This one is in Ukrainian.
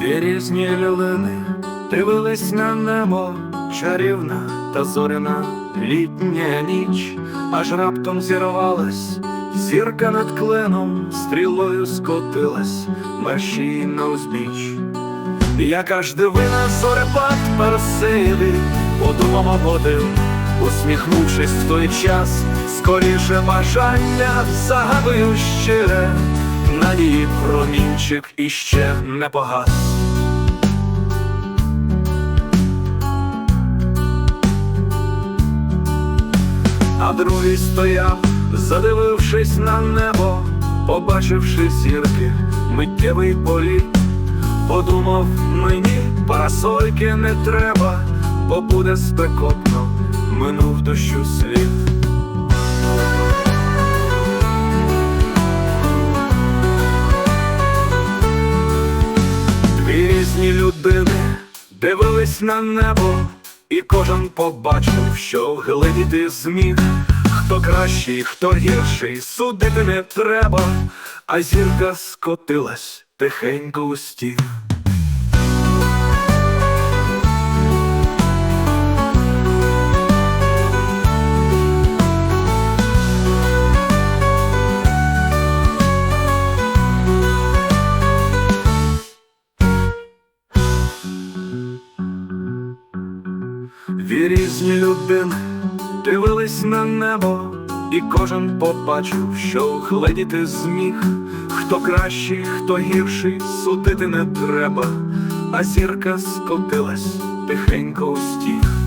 Дві різні дивились на небо, чарівна та зоряна літня ніч, аж раптом зірвалась, зірка над кленом стрілою скотилась, мерщій на узбіч. Яка ж дивина зорепад персилі, подумав один, усміхнувшись в той час, скоріше бажання загадую щире, надії промінчик іще не погас. А другий стояв, задивившись на небо, побачивши зірки, миттєвий політ. Подумав мені, парасольки не треба, бо буде спекотно, минув дощу слід. Дивились на небо, і кожен побачив, що глядіти зміг. Хто кращий, хто гірший, судити не треба, а зірка скотилась тихенько у стіг. Дві різні людини дивились на небо, і кожен побачив, що гледіти зміг. Хто кращий, хто гірший, судити не треба, а зірка скотилась тихенько у стіг.